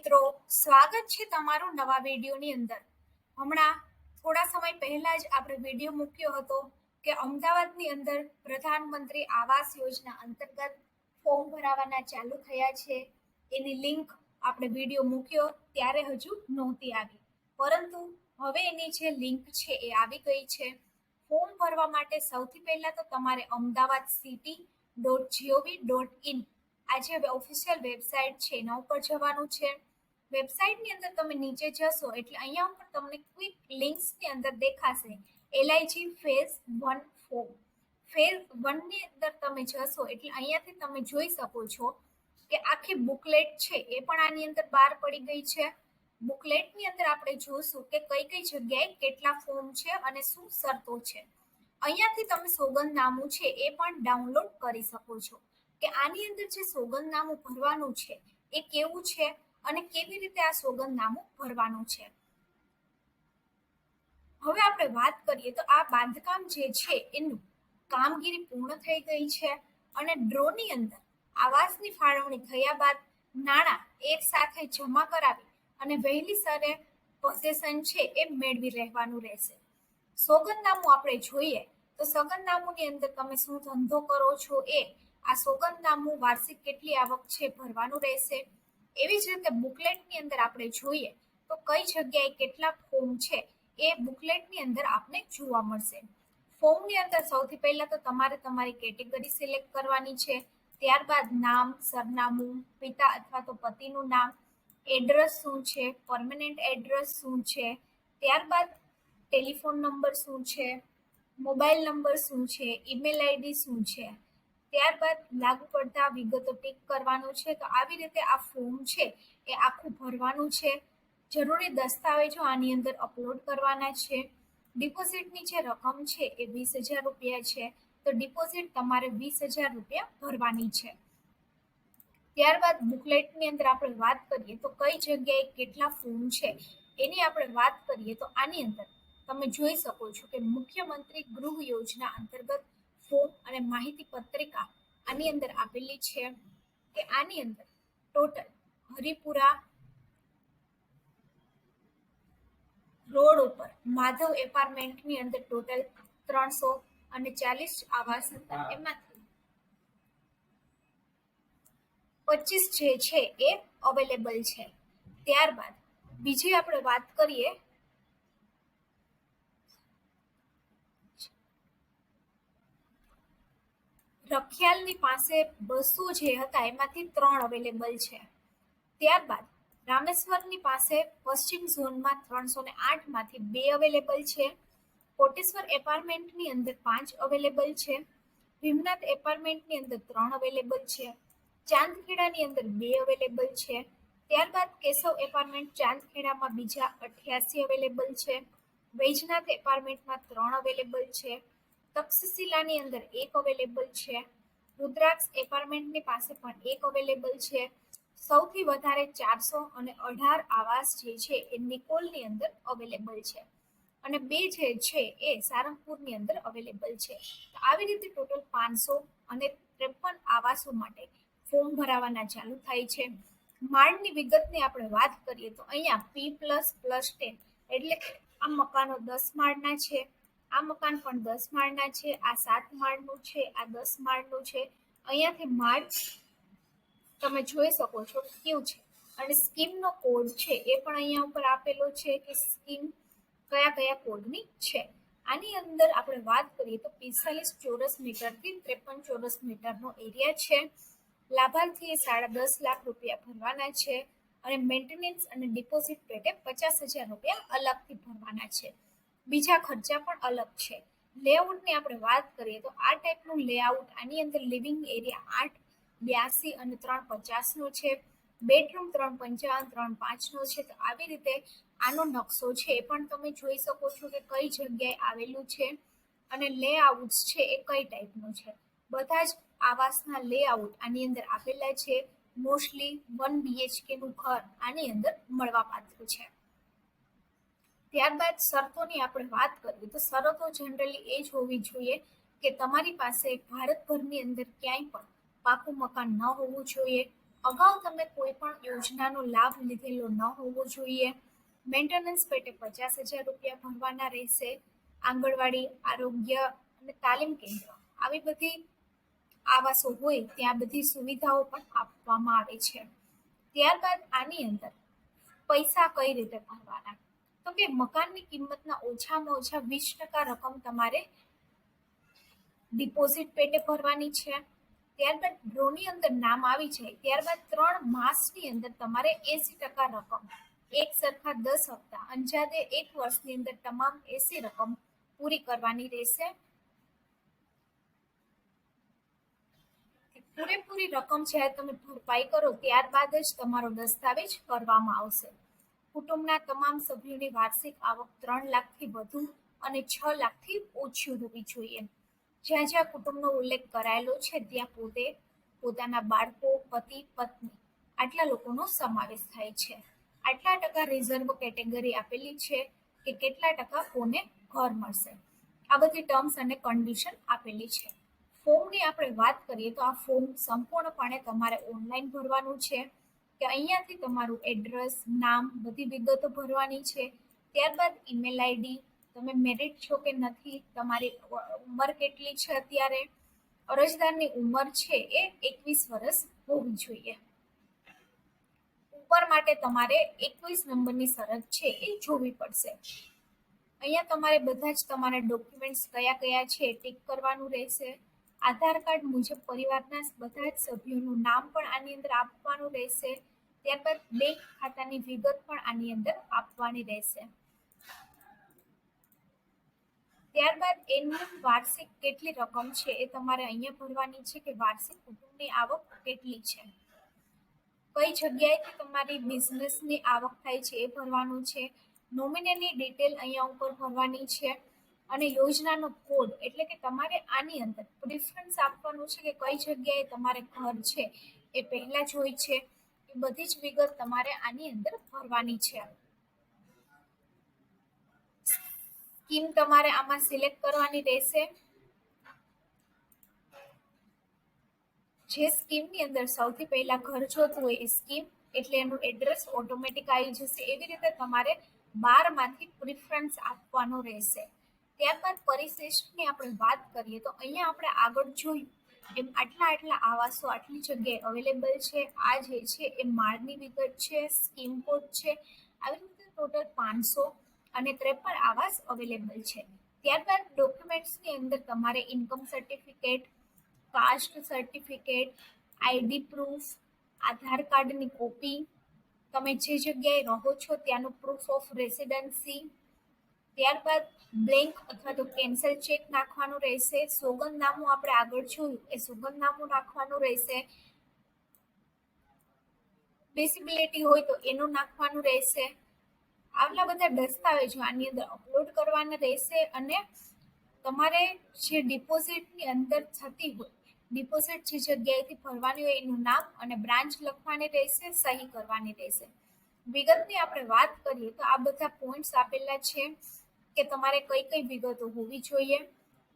મિત્રો, સ્વાગત છે તમારું નવા વિડીયોની અંદર. હમણાં થોડા સમય પહેલા જ આપણે વીડિયો મૂક્યો હતો કે અમદાવાદની અંદર પ્રધાનમંત્રી આવાસ યોજના અંતર્ગત ફોર્મ ભરાવાના ચાલુ થયા છે. એની લિંક આપણે વીડિયો મૂક્યો ત્યારે હજુ નહોતી આવી. પરંતુ હવે એની જે લિંક છે એ આવી ગઈ છે. ફોર્મ ભરવા માટે સૌથી પહેલા તો તમારે Ahmedabad city dot G O V dot in આ જે ઓફિશિયલ વેબસાઇટ છે એના ઉપર જવાનું છે. વેબસાઇટની અંદર તમે નીચે જશો એટલે અહીંયા ઉપર તમને ક્વિક લિંક્સની અંદર દેખાશે. LIG phase one form phase વનની અંદર તમે જશો એટલે અહીંયાથી તમે જોઈ શકો છો કે આખી બુકલેટ છે એ પણ આની અંદર બહાર પડી ગઈ છે. બુકલેટની અંદર આપણે જોશું કે કઈ કઈ જગ્યાએ કેટલા ફોર્મ છે અને શું શરતો છે. અહીંયાથી તમે સોગંદનામું છે એ પણ ડાઉનલોડ કરી શકો છો. કે આની અંદર જે સોગંદનામું ભરવાનું છે એ કેવું છે? અને કેવી રીતે આ સોગંદનામું ભરવાનું છે? હવે આપણે વાત કરીએ તો આ બાંધકામ જે છે, એનું કામગીરી પૂર્ણ થઈ ગઈ છે અને ડ્રોની અંદર આવાસની ફાળવણી થયા બાદ નાણાં એક સાથે જમા કરાવી અને વહેલી સરે પોઝેશન છે એ મેળવી રહેવાનું રહેશે. સોગંદનામું આપણે જોઈએ તો સોગંદનામુંની અંદર તમે શું ધંધો કરો છો એ આ સોગંદનામું વાર્ષિક કેટલી આવક છે ભરવાનું રહેશે? એવી જ રીતે બુકલેટની અંદર આપણે જોઈએ તો કઈ જગ્યાએ કેટલા ફોર્મ છે એ બુકલેટની અંદર આપને જોવા મળશે. ફોર્મની અંદર સૌથી પહેલા તો તમારે તમારી કેટેગરી સિલેક્ટ કરવાની છે. ત્યારબાદ નામ, સરનામું, પિતા અથવા તો પતિનું નામ એડ્રેસ શું છે પરમનન્ટ એડ્રેસ શું છે, ત્યારબાદ ટેલિફોન નંબર શું છે મોબાઈલ નંબર શું છે ઈમેલ આઈડી શું છે ત્યારબાદ લાગુ પડતા વિગતો ટીક કરવાનું છે. તો આવી રીતે આ ફોર્મ છે એ આખું ભરવાનું છે. જરૂરી દસ્તાવેજો આની અંદર અપલોડ કરવાના છે. ડિપોઝિટની જે રકમ છે એ વીસ હજાર રૂપિયા છે. તો ડિપોઝિટ તમારે વીસ હજાર રૂપિયા ભરવાની છે. ત્યારબાદ બુકલેટની અંદર આપણે વાત કરીએ તો કઈ જગ્યાએ કેટલા ફોર્મ છે એની આપણે વાત કરીએ તો આની અંદર તમે જોઈ શકો છો કે મુખ્યમંત્રી ગૃહ યોજના અંતર્ગત અને માહિતી પત્રિકા આની અંદર આપેલી છે કે આની અંદર ટોટલ હરિપુરા રોડ ઉપર માધવ એપાર્ટમેન્ટની અંદર ટોટલ ત્રણસો અને ચાલીસ આવાસ હતા. એમાંથી પચીસ જે છે એ અવેલેબલ છે. ત્યારબાદ બીજી આપણે વાત કરીએ રખિયાલની પાસે બસો જે હતા, એમાંથી ત્રણ અવેલેબલ છે. ત્યારબાદ રામેશ્વરની પાસે પશ્ચિમ ઝોનમાં ત્રણસો ને આઠમાંથી બે અવેલેબલ છે. કોટેશ્વર એપાર્ટમેન્ટની અંદર પાંચ અવેલેબલ છે. ભીમનાથ એપાર્ટમેન્ટની અંદર ત્રણ અવેલેબલ છે. ચાંદખેડાની અંદર બે અવેલેબલ છે. ત્યારબાદ કેશવ એપાર્ટમેન્ટ ચાંદખેડામાં બીજા અઠ્યાસી અવેલેબલ છે. વૈજનાથ એપાર્ટમેન્ટમાં ત્રણ અવેલેબલ છે. તક્ષશિલાની અંદર એક અવેલેબલ છે. રુદ્રાક્ષ એપાર્ટમેન્ટની પાસે પણ એક અવેલેબલ છે. સૌથી વધારે ચારસો અને અઢાર આવાસ જે છે એ નિકોલની અંદર અવેલેબલ છે. અને બે જે છે એ સારંગપુરની અંદર અવેલેબલ છે. તો આવી રીતે ટોટલ પાંચસો અને ત્રેપન આવાસો માટે ફોર્મ ભરાવાના ચાલુ થાય છે. માળની વિગતની આપણે વાત કરીએ તો અહીંયા પી પ્લસ પ્લસ ટેન એટલે આ મકાનો દસ માળના છે. આ મકાન પણ દસ માળના છે, આ સાત માળનું છે, આ દસ માળનું છે. અહીંયાથી માળ તમે જોઈ શકો છો કેવું છે. અને સ્કીમનો કોડ છે, એ પણ અહીંયા ઉપર આપેલો છે કે સ્કીમ કયા કયા કોડની છે. આની અંદર આપણે વાત કરીએ તો પિસ્તાલીસ ચોરસ મીટરથી ત્રેપન ચોરસ મીટરનો એરિયા છે. લાભાર્થીએ સાડા દસ લાખ રૂપિયા ભરવાના છે. અને મેન્ટેનન્સ અને ડિપોઝિટ પેટે પચાસ હજાર રૂપિયા અલગથી ભરવાના છે. બીજા ખર્ચા પણ અલગ છે. લેઆઉટની આપણે વાત કરીએ તો આ ટાઈપનું લેઆઉટ આની અંદર લિવિંગ એરિયા આઠ, બ્યાસી અને ત્રણ પચાસનો છે. બેડરૂમ ત્રણ પંચાવન, ત્રણ પાંચનો છે. તો આવી રીતે આનો નકશો છે એ પણ તમે જોઈ શકો છો કે કઈ જગ્યાએ આવેલું છે અને લેઆઉટ છે એ કઈ ટાઈપનું છે. બધા જ આવાસના લેઆઉટ આની અંદર આપેલા છે. મોસ્ટલી વન બીએચકેનું ઘર આની અંદર મળવાપાત્ર છે. ત્યારબાદ શરતોની આપણે વાત કરીએ તો શરતો જનરલી એ જ હોવી જોઈએ કે તમારી પાસે ભારતભરની અંદર ક્યાંય પણ પાકું મકાન ન હોવું જોઈએ. અગાઉ તમે કોઈ પણ યોજનાનો લાભ લીધેલો ન હોવો જોઈએ. મેન્ટેનન્સ પેટે પચાસ હજાર રૂપિયા ભરવાના રહેશે. આંગણવાડી, આરોગ્ય અને તાલીમ કેન્દ્ર આવી બધી આવાસો હોય ત્યાં બધી સુવિધાઓ પણ આપવામાં આવે છે. ત્યારબાદ આની અંદર પૈસા કઈ રીતે ભરવાના? તો કે મકાનની કિંમતના ઓછામાં ઓછા વીસ ટકા રકમ તમારે ડિપોઝિટ પેટે ભરવાની છે. ત્યારબાદ ડ્રોની અંદર નામ આવી જાય, ત્યારબાદ ત્રણ માસની અંદર તમારે એસી ટકા રકમ, એક સરખા દસ હપ્તા, અંજાદે એક વર્ષની અંદર તમામ એસી રકમ પૂરી કરવાની રહેશે. પૂરેપૂરી રકમ જ્યારે તમે ભરપાઈ કરો, ત્યારબાદ જ તમારો દસ્તાવેજ કરવામાં આવશે. કુટુંબના તમામ સભ્યોની વાર્ષિક આવક ત્રણ લાખથી વધુ અને છ લાખથી ઓછી હોવી જોઈએ. જ્યાં જ્યાં કુટુંબનો ઉલ્લેખ કરાયેલો છે, ત્યાં પોતે પોતાના બાળકો, પતિ, પત્ની આટલા લોકોનો સમાવેશ થાય છે. આટલા ટકા રિઝર્વ કેટેગરી આપેલી છે કે કેટલા ટકા કોને ઘર મળશે. આ બધી ટર્મ્સ અને કન્ડિશન આપેલી છે. ફોર્મની આપણે વાત કરીએ તો આ ફોર્મ સંપૂર્ણપણે તમારે ઓનલાઈન ભરવાનું છે. કે અહીંયાથી તમારું એડ્રેસ નામ બધી વિગતો ભરવાની છે. ત્યારબાદ ઈમેલ આઈડી તમે મેરિટ છો કે નથી, તમારી ઉંમર કેટલી છે અત્યારે? અરજદારની ઉંમર છે એ એકવીસ વર્ષ હોવી જોઈએ. ઉપર માટે તમારે એકવીસ નંબરની શરત છે એ જોવી પડશે. અહીંયા તમારે બધા જ તમારા ડોક્યુમેન્ટ્સ કયા કયા છે ટીક કરવાનું રહેશે. આધાર કાર્ડ મુજબ પરિવારના બધા જ સભ્યોનું નામ પણ આની અંદર આપવાનું રહેશે. ત્યારબાદ બેંક ખાતાની વિગત પણ આની અંદર આપવાની રહેશે. ત્યારબાદ એનું વાર્ષિક કેટલી રકમ છે એ તમારે અહીંયા ભરવાની છે કે વાર્ષિક કુટુંબની આવક કેટલી છે? કઈ જગ્યાએથી તમારી બિઝનેસની આવક થાય છે એ ભરવાનું છે. નોમિનીની ડિટેલ અહીંયા ઉપર ભરવાની છે. અને યોજનાનો કોડ એટલે કે તમારે આની અંદર પ્રિફરન્સ આપવાનું છે કે કઈ જગ્યાએ તમારે ઘર છે એ પહેલાં જ હોય છે. એ બધી જ વિગત તમારે આની અંદર ભરવાની છે. સ્કીમ તમારે આમાં સિલેક્ટ કરવાની રહેશે. જે સ્કીમની અંદર સૌથી પહેલા ઘર જોતું હોય એ સ્કીમ, એટલે એનું એડ્રેસ ઓટોમેટિક આવી જશે. એવી રીતે તમારે બારમાંથી પ્રિફરન્સ આપવાનો રહેશે. ત્યારબાદ પરિશિષ્ટની આપણે વાત કરીએ તો અહીંયા આપણે આગળ જોયું. એમ આટલા આટલા આવાસો, આટલી જગ્યાએ અવેલેબલ છે, આ જે છે એ માળની વિગત છે સ્કીમ કોડ છે, આવી રીતે ટોટલ પાંચસો અને ત્રેપન આવાસ અવેલેબલ છે. ત્યારબાદ ડોક્યુમેન્ટ્સની અંદર તમારે income certificate caste certificate ID proof Aadhaar કાર્ડની કોપી તમે જે જગ્યાએ રહો છો ત્યાંનું પ્રૂફ ઓફ રેસિડન્સી ત્યારબાદ બ્લેન્ક અથવા તો કેન્સલ ચેક નાખવાનું રહેશે. સોગંદનામું આપણે આગળ જોયું. એ સોગંદનામું નાખવાનું રહેશે. ડિસેબિલિટી હોય તો એનું નાખવાનું રહેશે. આટલા બધા દસ્તાવેજો આની અંદર અપલોડ કરવાના રહેશે અને તમારે જે ડિપોઝિટની અંદર થતી હોય ડિપોઝિટ જે જગ્યાએથી ભરવાની હોય એનું નામ અને બ્રાન્ચ લખવાની રહેશે, સહી કરવાની રહેશે. વિગતની આપણે વાત કરીએ તો આ બધા પોઈન્ટ્સ આપેલા છે. કે તમારે કઈ કઈ વિગતો હોવી જોઈએ?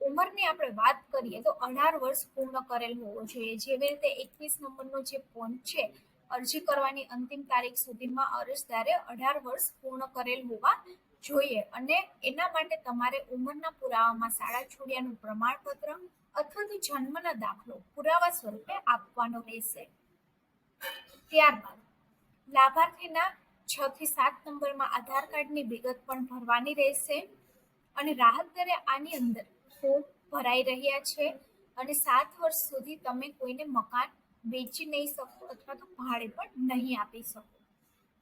ઉંમરની આપણે વાત કરીએ તો અઢાર વર્ષ પૂર્ણ કરેલ હોવો જોઈએ. જેવી રીતે એકવીસ નંબરનો જે પોઈન્ટ છે, અરજી કરવાની અંતિમ તારીખ સુધીમાં અરજદારે અઢાર વર્ષ પૂર્ણ કરેલ હોવા જોઈએ. અને એના માટે તમારે ઉંમરના પુરાવામાં શાળા છોડ્યાનું પ્રમાણપત્ર અથવા તો જન્મના દાખલો પુરાવા સ્વરૂપે આપવાનો રહેશે. ત્યારબાદ, લાભાર્થીના છ થી સાત નંબરમાં આધાર કાર્ડની વિગત પણ ભરવાની રહેશે અને રાહત દરે આની અંદર ફોર્મ ભરાઈ રહ્યા છે અને સાત વર્ષ સુધી તમે કોઈને મકાન વેચી નહીં શકો અથવા તો ભાડે પણ નહીં આપી શકો.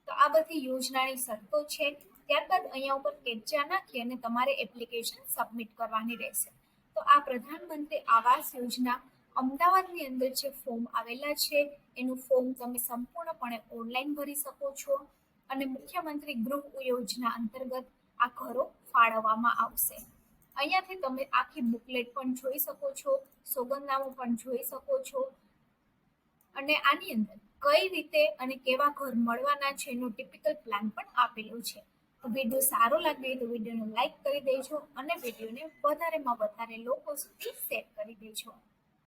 તો આ બધી યોજનાની શરતો છે. ત્યારબાદ અહીંયા ઉપર કેપ્ચા નાખી અને તમારે એપ્લિકેશન સબમિટ કરવાની રહેશે. તો આ પ્રધાનમંત્રી આવાસ યોજના અમદાવાદની અંદર જે ફોર્મ આવેલા છે, એનું ફોર્મ તમે સંપૂર્ણપણે ઓનલાઈન ભરી શકો છો. અને મુખ્યમંત્રી ગૃહ યોજના અંતર્ગત આ ઘરો ફાળવવામાં આવશે. અહીંયાથી તમે આખી બુકલેટ પણ જોઈ શકો છો, સોગંદનામું પણ જોઈ શકો છો. અને આની અંદર કઈ રીતે અને કેવા ઘર મળવાના છે એનો ટિપિકલ પ્લાન પણ આપેલો છે. તો વીડિયો સારો લાગે તો વિડીયોને લાઈક કરી દેજો અને વિડીયોને વધારેમાં વધારે લોકો સુધી શેર કરી દેજો.